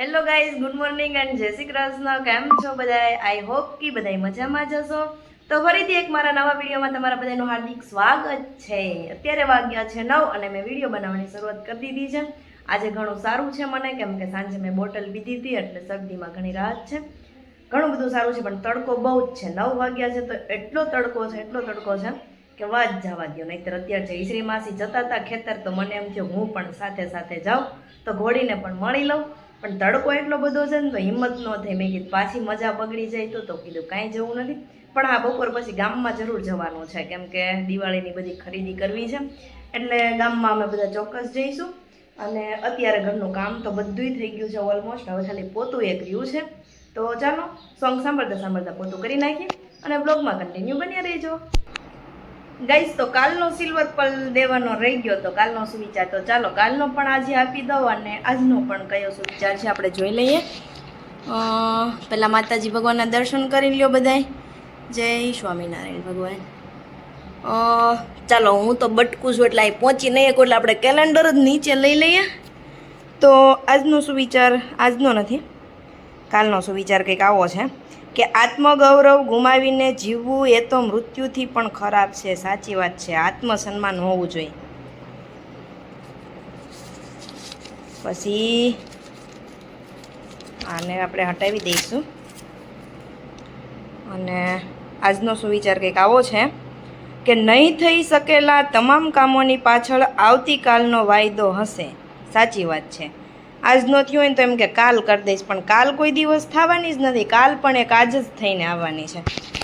Hello guys good morning and Jai Shri Krishna. કેમ છો બધાય? આઈ હોપ કે બધાએ મજામાં જશો તો ફરીથી એક મારા નવા વિડીયોમાં તમારા બધાનું હાર્દિક સ્વાગત છે. અત્યારે વાગ્યા છે નવ અને મેં વીડિયો બનાવવાની શરૂઆત કરી દીધી છે. આજે ઘણું સારું છે મને, કેમ કે સાંજે મેં બોટલ પીધી હતી એટલે શરદીમાં ઘણી રાહત છે. ઘણું બધું સારું છે, પણ તડકો બહુ જ છે. નવ વાગ્યા છે તો એટલો તડકો છે, એટલો તડકો છે કે વાત જવા દો નહીંતર અત્યારે જયશ્રી માસી જતા હતા ખેતર, તો મને એમ થયું હું પણ સાથે સાથે જાઉં, તો ઘોડીને પણ મળી લઉં. પણ તડકો એટલો બધો છે ને તો હિંમત ન થઈ મેં કીધું, પાછી મજા બગડી જાય તો તો કીધું, કાંઈ જવું નથી. પણ હા બપોર પછી ગામમાં જરૂર જવાનું છે, કેમ કે દિવાળીની બધી ખરીદી કરવી છે. એટલે ગામમાં અમે બધા ચોક્કસ જઈશું. અને અત્યારે ઘરનું કામ તો બધુંય થઈ ગયું છે ઓલમોસ્ટ હવે ખાલી પોતું એક રહ્યું છે. તો ચાલો સોંગ સાંભળતા સાંભળતા પોતું કરી નાખીએ અને બ્લોગમાં કન્ટિન્યુ બન્યા રહેજો. ગાઈસ, તો કાલનો સિલ્વર પલ દેવાનો રહી ગયો, તો કાલનો સુવિચાર. તો ચાલો, કાલનો પણ આજે આપી દઉં અને આજનો પણ કયો સુવિચાર છે આપણે જોઈ લઈએ. પહેલાં માતાજી ભગવાનના દર્શન કરી લ્યો બધાય. જય સ્વામિનારાયણ ભગવાન. ચાલો, હું તો બટકું છું એટલે અહીં પહોંચી નહીં એક એટલે આપણે કેલેન્ડર જ નીચે લઈ લઈએ. તો આજનો સુવિચાર આજનો નથી. કાલનો સુવિચાર કંઈક આવો છે કે આત્મગૌરવ ગુમાવીને જીવવું એ તો મૃત્યુથી પણ ખરાબ છે, સાચી વાત છે. આત્મસન્માન હોવું જોઈએ. પછી આને આપણે હટાવી દઈશું. અને આજનો સુવિચાર કંઈક આવો છે કે નહીં થઈ શકેલા તમામ કામોની પાછળ આવતીકાલનો વાયદો હશે. સાચી વાત છે. આજ ન થયું હોય ને તો એમ કે કાલ કરી દઈશ, પણ કાલ કોઈ દિવસ થવાની જ નથી. કાલ પણ એક આજ જ થઈને આવવાની છે.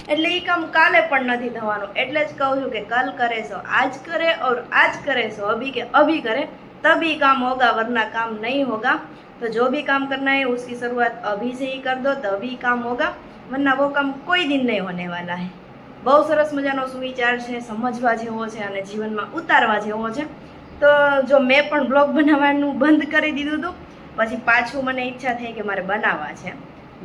એટલે એ કામ કાલે પણ નથી થવાનું. એટલે જ કહું છું કે કાલ કરે સો, આજ કરે ઓર આજ કરે સો. અભી કે અભી કરે તબી કામ હોગા, વરના કામ નહીં હોગા. તો જો બી કામ કરના હે, ઉસકી શરૂઆત અભી જે હી કર દો, તભી કામ હોગા. વરના વો કામ કોઈ દિન નહીં હોને વાલા હે. બહુ સરસ મજાનો સુવિચાર છે, સમજવા જેવો છે અને જીવનમાં ઉતારવા જેવો છે. તો જો મેં પણ બ્લોગ બનાવવાનું બંધ કરી દીધું હતું, પછી પાછું મને ઈચ્છા થઈ કે મારે બનાવવા છે.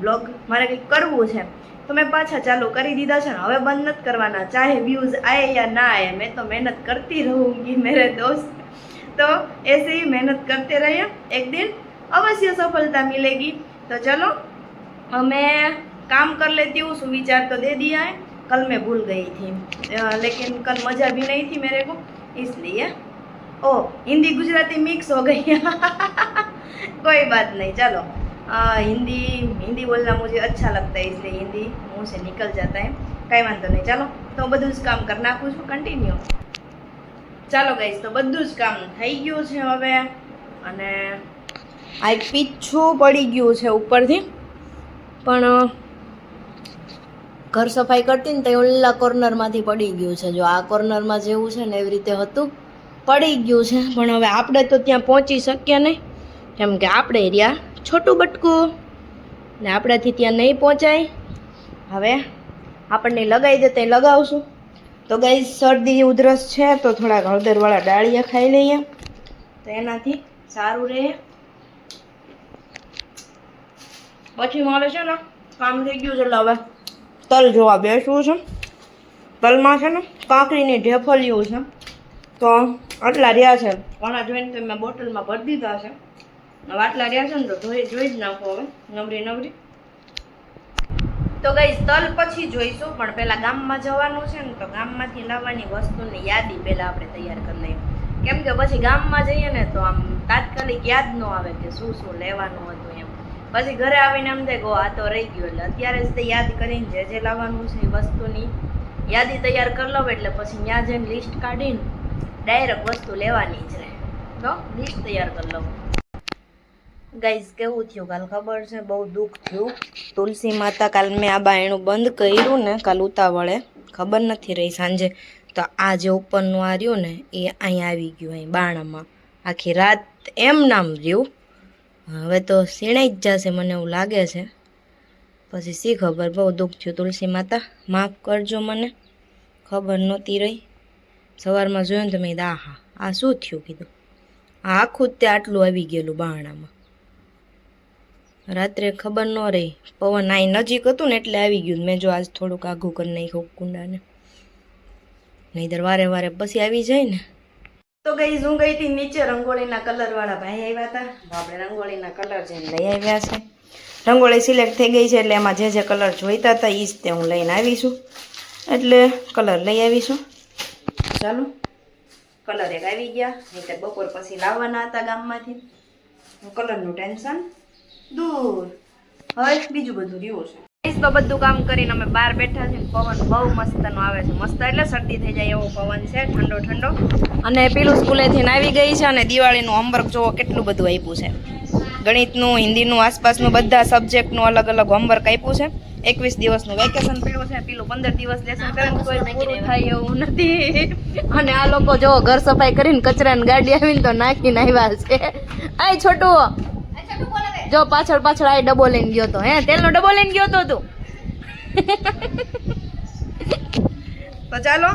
બ્લોગ મારે કંઈક કરવું છે. તો મેં પાછા ચાલુ કરી દીધા છે ને હવે બંધ નથી કરવાના. ચાહે વ્યૂઝ આવે યા ના આએ મેં તો મહેનત કરતી રહુંગી મેરે દોસ્ત. તો એસે મહેનત કરતે રહીએ. એક દિન અવશ્ય સફળતા મિલેગી. તો ચલો, અમે કામ કર લેતી હું સુવિચાર તો દે દિયા કલ મેં ભૂલ ગઈ गई લેકિન કલ મજા બી भी नहीं थी मेरे को ઓ, હિન્દી ગુજરાતી મિક્સ હો ગઈ. કોઈ બાત નહીં, ચાલો. હિન્દી હિન્દી બોલના મુજબ અચ્છા લગતા એટલે હિન્દી હું છે નિકલ જતા એમ. કાંઈ વાંધો નહીં, ચાલો. તો બધું જ કામ કરી નાખું છું કન્ટિન્યુ ચાલો ગઈશ તો બધું જ કામ થઈ ગયું છે હવે. અને આ એક પીછું પડી ગયું છે ઉપરથી. પણ ઘર સફાઈ કરતી ને તે ઓલા કોર્નરમાંથી પડી ગયું છે. જો આ કોર્નરમાં જેવું છે ને એવી રીતે હતું પડી ગયું છે, પણ હવે આપણે તો ત્યાં પહોંચી શકીએ નહીં. કેમ કે આપણે રહ્યા છોટું બટકું. ને આપણાથી ત્યાં નહીં પહોંચાય. હવે આપણને લગાવી દે તે લગાવશું. તો ગઈ શરદી ઉધરસ છે, તો થોડાક હળદરવાળા ડાળિયા ખાઈ લઈએ. તો એનાથી સારું રહે. પછી મારે છે ને કામ થઈ ગયું છે, એટલે હવે તલ જોવા બેસવું છે. તલમાં છે ને કાંકરીની ઢેફલીઓ છે. તો આટલા રહ્યા છે. ઘણા જોઈને તો મેં બોટલમાં ભરી દીધા છે. હવે આટલા રહ્યા છે ને તો જોઈ જોઈ જ નાખો હવે. નવરી નવરી. તો ગઈ તલ પછી જોઈશું, પણ પહેલાં ગામમાં જવાનું છે ને તો ગામમાંથી લાવવાની વસ્તુની યાદી પહેલાં આપણે તૈયાર કરી લઈએ. કેમ કે પછી ગામમાં જઈએ ને તો આમ તાત્કાલિક યાદ ન આવે કે શું શું લેવાનું હતું એમ. પછી ઘરે આવીને એમ થાય કે આ તો રહી ગયું. એટલે અત્યારે જ તે યાદ કરીને જે જે લાવવાનું છે એ વસ્તુની યાદી તૈયાર કરી લઉં એટલે પછી ત્યાં જઈને લિસ્ટ કાઢીને ડાયરેક્ટ વસ્તુ લેવાની જ રહે. તો લિસ્ટ તૈયાર કરી લઉં. ગાઈઝ કેવું થયું? કાલ ખબર છે? બહુ દુઃખ થયું. તુલસી માતા કાલ મેં આ બાયણું બંધ કર્યું ને, કાલ ઉતાવળે. ખબર નથી રહી સાંજે. તો આ જે ઉપરનું આ રહ્યું ને, એ અહીં આવી ગયું અહીં બાણામાં. આખી રાત એમ નામ રહ્યું. હવે તો સીણાઈ જ જશે મને એવું લાગે છે. પછી શી ખબર? બહુ દુઃખ થયું. તુલસી માતા, માફ કરજો મને. ખબર નહોતી રહી. સવારમાં જોયું ને તો મેં કીધું આહા આ શું થયું? કીધું. આ આખું જ તે આટલું આવી ગયેલું બહાણામાં રાત્રે ખબર ન રહી. પવન આ નજીક હતું ને એટલે આવી ગયું. મેં જો આજ થોડુંક આઘું કરી નાખ્યું કુંડાને. નહીંતર વારે વારે પછી આવી જાય ને. તો ગઈ હું ગઈ હતી? નીચે રંગોળીના કલર વાળા ભાઈ આવ્યા હતા. આપણે રંગોળીના કલર જઈને લઈ આવ્યા છે. રંગોળી સિલેક્ટ થઈ ગઈ છે એટલે એમાં જે જે કલર જોઈતા હતા એ જ તે હું લઈને આવીશું. એટલે કલર લઈ આવીશું. ચાલો. કલર એક આવી ગયા. નહીં બપોર પછી લાવવાના હતા ગામમાંથી. કલરનું ટેન્શન દૂર. હવે બીજું બધું રહ્યું છે તો બધું કામ કરીને અમે બહાર બેઠા છીએ પવન બહુ મસ્તનો આવે છે. મસ્ત એટલે શરદી થઈ જાય એવો પવન છે ઠંડો ઠંડો. અને પેલું સ્કૂલેથી આવી ગઈ છે અને દિવાળીનું હોમવર્ક જોવો કેટલું બધું આપ્યું છે. ગણિતનું હિન્દીનું આસપાસનું બધા સબ્જેક્ટનું અલગ અલગ હોમવર્ક આપ્યું છે. એકવીસ દિવસનું વેકેશન પેલું છે પેલું પંદર દિવસ લેસન કરે કોઈ પૂરું થાય એવું નથી. અને આ લોકો જો ઘર સફાઈ કરીને કચરાની ગાડી આવીને તો નાખીને આવ્યા છે. આય છોટું જો પાછળ પાછળ આ ડબ્બો લઈને ગયો તો. હે, તેલનો ડબ્બો લઈને ગયો તો તું. તો ચાલો,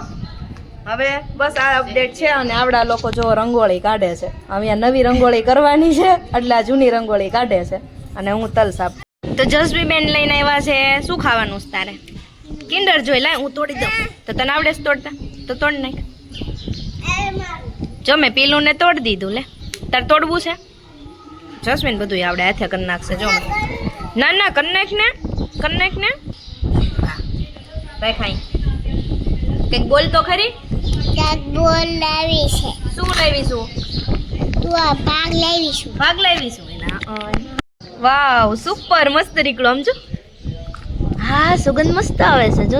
હવે બસ આ અપડેટ છે અને આવડા લોકો જો રંગોળી કાઢે છે. હવે નવી રંગોળી કરવાની છે એટલે જૂની રંગોળી કાઢે છે. અને હું તલ સાફ તો જસબી બેન લઈને આવ્યા છે, શું ખાવાનું છે તારે? કિન્ડર જોઈ લાય હું તોડી દઉં. તો તને આવડે છે તોડતા? તો તોડ નાખ. જો મેં પીલું ને તોડી દીધું, લે. તારે તોડવું છે? જસ્મીન બધું આવડે હાથે કરી નાખશે જો ના. ના કરી નાખ ને કરી નાખ ને. રાખાઈ કંઈક બોલ તો ખરી? બોલ લાવી છે. શું લાવીશું? તું આ ભાગ લાવીશું. ભાગ લાવીશું. એના વાવ સુપર મસ્ત નીકળો આમ જો. હા સુગંધ મસ્ત આવે છે જો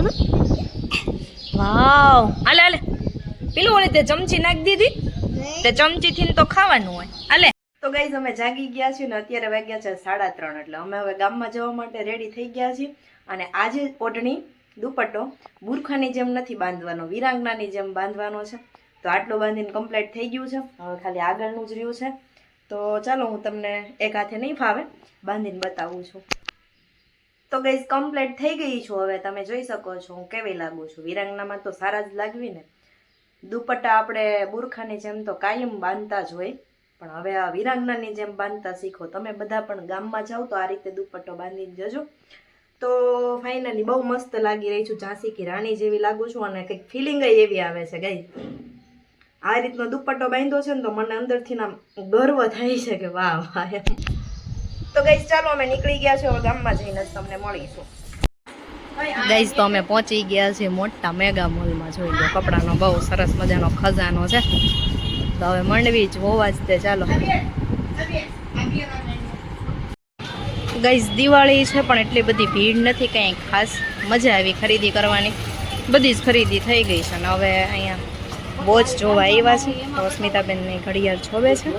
વાવ. હાલે હાલે. પેલું ઓલે તે ચમચી નાખી દીધી. તે ચમચીથી તો ખાવાનું હોય. તો ગાઈઝ અમે જાગી ગયા છીએ ને અત્યારે વાગ્યા છે સાડા ત્રણ, એટલે અમે હવે ગામમાં જવા માટે રેડી થઈ ગયા છીએ. અને આજે ઓઢણી, દુપટ્ટો, બુરખાની જેમ નથી બાંધવાનો, વિરાંગનાની જેમ બાંધવાનો છે. તો આટલું બાંધીને કમ્પ્લીટ થઈ ગયું છે. હવે ખાલી આગળનું જ રહ્યું છે. તો ચાલો હું તમને એક હાથે નહીં ફાવે, બાંધીને બતાવું છું. તો ગઈઝ કમ્પ્લીટ થઈ ગઈ છું હવે, તમે જોઈ શકો છો હું કેવી લાગુ છું. વિરાંગનામાં તો સારા જ લાગવી ને. દુપટ્ટા આપણે બુરખાની જેમ તો કાયમ બાંધતા જ હોય. પણ હવે આ વિરાંગનાની જેમ બાંધતા શીખો. તમે બધા પણ ગામમાં જાઓ તો આ રીતે દુપટ્ટો બાંધીને જજો. તો ફાઇનલી બહુ મસ્ત લાગી રહી છું. ઝાંસી કી રાણી જેવી લાગુ છું અને કંઈક ફિલિંગ એવી આવે છે ગઈ આ રીતનો દુપટ્ટો બાંધ્યો છે ને તો મને અંદરથી ના ગર્વ થાય છે કે વાહ વાહ તો ગઈસ ચાલો અમે નીકળી ગયા છે ગામમાં જઈને તમને મળીશું. ગઈસ, તો અમે પહોંચી ગયા છીએ મોટા મેગા મોલમાં. જોઈ લો, કપડાનો બહુ સરસ મજાનો ખજાનો છે. તો હવે મંડવી જ હોવા જ તે, ચાલો. ગઈસ દિવાળી છે, પણ એટલી બધી ભીડ નથી, કંઈ ખાસ મજા આવી ખરીદી કરવાની. બધી જ ખરીદી થઈ ગઈ છે, અને હવે અહીંયા વોચ જોવા આવ્યા છે. તો અસ્મિતાબેનની ઘડિયાળ છોબે છે.